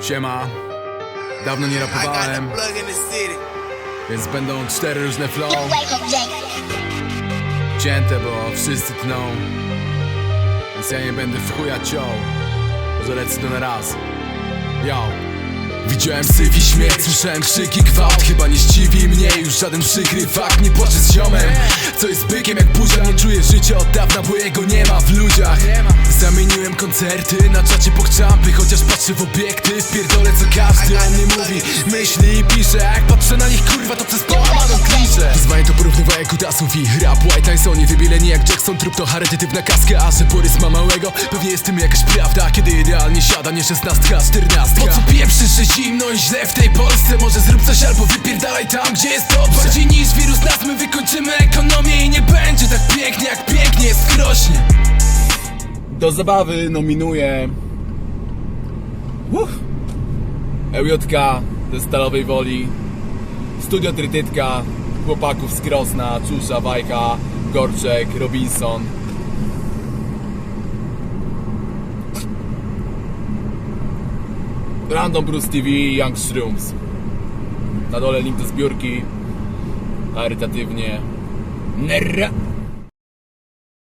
Siema. Dawno nie rapowałem, więc będą cztery różne flow. Cięte, bo wszyscy tną. Więc ja nie będę w chuja ciął. Może lecę to na raz. Yo. Widziałem syf i śmierć, słyszałem krzyki, gwałt Chyba nie zdziwi mnie już żaden przykry fakt Nie płaczę z ziomem, co jest bykiem jak burza Nie czuję życia od dawna, bo jego nie ma w ludziach Zamieniłem koncerty na czacie pokczampy Chociaż patrzę w obiekty, pierdolę co każdy o mnie mówi. Myśli i pisze, jak patrzę na nich kurwa to przez połamaną kliszę Wyzwanie to porównywanie kutasów i rap. White Tysonie wybieleni jak Jackson. Trup to charytatywna kaska, a że porys ma małego. Pewnie jest tym jakaś prawda, kiedy idealnie siada Nie szesnastka, czternastka. Po co pieprzysz, że zimno i źle w tej Polsce? Może zrób coś albo wypierdalaj tam, gdzie jest dobrze Bardziej niż wirus. Nas my wykończymy ekonomię I nie będzie tak pięknie, jak pięknie jest krośnie Do zabawy nominuję Uff. EJK ze Stalowej Woli Studio Trytytka Chłopaków z Krosna, Czusza, Wajka, Gorczek, Robinson. Random Bruce TV Young Shrooms. Na dole link do zbiórki Charytatywnie. Nerra